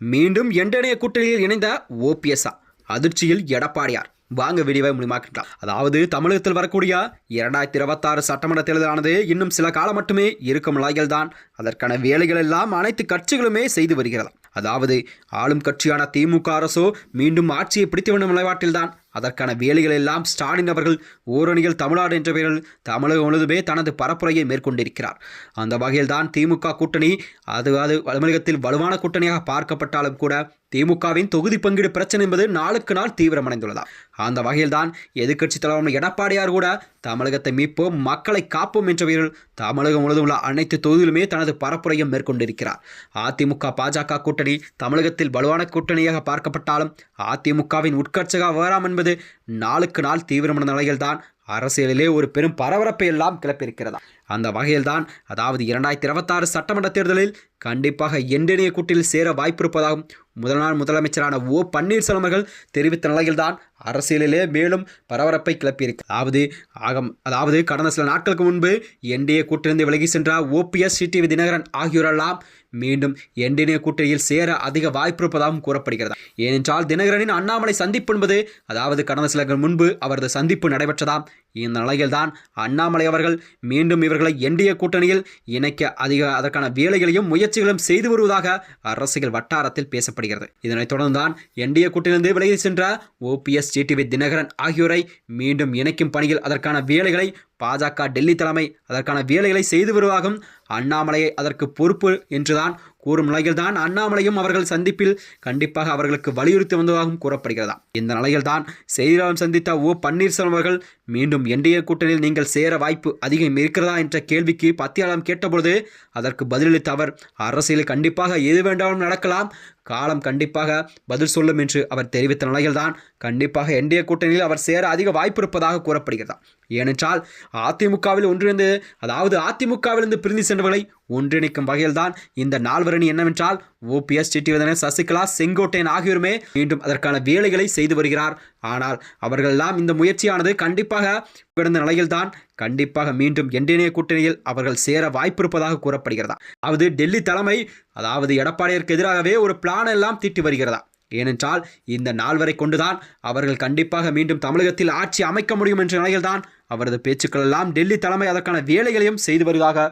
மீண்டும் எண்டனைய கூட்டணியில் இணைந்த ஓபிஎஸ்ஆ அதிர்ச்சியில் எடப்பாடியார். வாங்க விடிவை முடிமாக்கலாம் அதாவது தமிழகத்தில் வரக்கூடிய இரண்டாயிரத்தி இருபத்தாறு சட்டமன்ற தேர்தலானது இன்னும் சில காலம் மட்டுமே இருக்கும் நிலையில் தான் அதற்கான வேலைகள் எல்லாம் அனைத்து கட்சிகளுமே செய்து வருகிறது. அதாவது ஆளும் கட்சியான திமுக அரசோ மீண்டும் ஆட்சியை பிடித்து வேண்டும் நிலைப்பாட்டில்தான். அதற்கான வேலைகளெல்லாம் ஸ்டாலின் அவர்கள் ஓரணியில் தமிழ்நாடு என்ற பெயரில் தமிழகம் முழுதுமே தனது பரப்புரையை மேற்கொண்டிருக்கிறார். அந்த வகையில் தான் திமுக கூட்டணி அது அது தமிழகத்தில் வலுவான கூட்டணியாக பார்க்கப்பட்டாலும் கூட திமுகவின் தொகுதி பங்கீடு பிரச்சனை என்பது நாளுக்கு நாள் தீவிரமடைந்துள்ளதா அந்த வகையில்தான் எதிர்க்கட்சி தலைவர் எடப்பாடியார் கூட தமிழகத்தை மீட்போம் மக்களை காப்போம் என்ற பெயரில் தமிழகம் முழுவதும் உள்ள அனைத்து தொகுதியிலுமே தனது பரப்புரையும் மேற்கொண்டிருக்கிறார். அதிமுக பாஜக கூட்டணி தமிழகத்தில் வலுவான கூட்டணியாக பார்க்கப்பட்டாலும் அதிமுகவின் உட்கட்சியாக வேறாம் என்பது நாளுக்கு நாள் தீவிரமான நிலையில்தான் அரசியலிலே ஒரு பெரும் பரபரப்பை எல்லாம் கிளப்பியிருக்கிறதா? அந்த வகையில்தான் அதாவது இரண்டாயிரத்தி இருபத்தாறு சட்டமன்ற தேர்தலில் கண்டிப்பாக என்டிஏ கூட்டில் சேர வாய்ப்பிருப்பதாகவும் முதல் நாள் முதலமைச்சரான ஓ பன்னீர்செல்வம் அவர்கள் தெரிவித்த நிலையில்தான் அரசியலிலே மேலும் பரபரப்பை கிளப்பியிருக்கு. அதாவது ஆகம் அதாவது கடந்த சில நாட்களுக்கு முன்பு என்டிஏ கூட்டிலிருந்து விலகி சென்ற ஓபிஎஸ் சிடிவி தினகரன் ஆகியோரெல்லாம் மீண்டும் என்டிஏ கூட்டணியில் சேர அதிக வாய்ப்பிருப்பதாகவும் கூறப்படுகிறது. ஏனென்றால் தினகரனின் அண்ணாமலை சந்திப்பு என்பது அதாவது கடந்த சில முன்பு அவரது சந்திப்பு நடைபெற்றதாம் இந்த நிலையில்தான் அண்ணாமலை அவர்கள் மீண்டும் இவர்களை என்டிஏ கூட்டணியில் இணைக்க அதிக அதற்கான வேலைகளையும் முயற்சிகளும் செய்து வருவதாக அரசியல் வட்டாரத்தில் பேசப்படுகிறது. இதனைத் தொடர்ந்துதான் என்டிஏ கூட்டணியிலிருந்து விலகி சென்ற ஓபிஎஸ் ஜிடிவி தினகரன் ஆகியோரை மீண்டும் இணைக்கும் பணியில் அதற்கான வேலைகளை பாஜக டெல்லி தலைமை அதற்கான வேலைகளை செய்து வருவாகும். அண்ணாமலையை அதற்கு பொறுப்பு என்றுதான் கூறும் நிலையில்தான் அண்ணாமலையும் அவர்கள் சந்திப்பில் கண்டிப்பாக அவர்களுக்கு வலியுறுத்தி வந்ததாகவும் கூறப்படுகிறதா. இந்த நிலையில்தான் செய்தியாளர் சந்தித்த ஓ. பன்னீர்செல்வம் அவர்கள் மீண்டும் என்டிஏ கூட்டணியில் நீங்கள் சேர வாய்ப்பு அதிகம் இருக்கிறதா? என்ற கேள்விக்கு பத்தியாளம் கேட்டபொழுது அதற்கு பதிலளித்த அவர் அரசியலில் கண்டிப்பாக எது வேண்டாலும் நடக்கலாம். காலம் கண்டிப்பாக பதில் சொல்லும் என்று அவர் தெரிவித்த நிலையில்தான் கண்டிப்பாக என்டிஏ கூட்டணியில் அவர் சேர அதிக வாய்ப்பு இருப்பதாக கூறப்படுகிறதா. ஏனென்றால் அதிமுகவில் ஒன்றிணைந்து அதாவது அதிமுகவிலிருந்து பிரிந்து சென்றவர்களை ஒன்றிணைக்கும் வகையில்தான் இந்த நால்வரணி என்னவென்றால் ஓபிஎஸ் சிட்டிவதனன் சசிகலா செங்கோட்டையன் ஆகியோருமே மீண்டும் அதற்கான வேலைகளை செய்து வருகிறார். ஆனால் அவர்களெல்லாம் இந்த முயற்சியானது கண்டிப்பாக பிறந்த நிலையில்தான் கண்டிப்பாக மீண்டும் என்டிஏ கூட்டணியில் அவர்கள் சேர வாய்ப்பிருப்பதாக கூறப்படுகிறதா? அதாவது டெல்லி தலைமை அதாவது எடப்பாடியாருக்கு எதிராகவே ஒரு பிளான் எல்லாம் தீட்டி வருகிறதா? ஏனென்றால் இந்த நால்வரை கொண்டுதான் அவர்கள் கண்டிப்பாக மீண்டும் தமிழகத்தில் ஆட்சி அமைக்க முடியும் என்ற நிலையில்தான் அவரது பேச்சுக்கள் எல்லாம் டெல்லி தலைமை அதற்கான வேலைகளையும் செய்து வருவதாக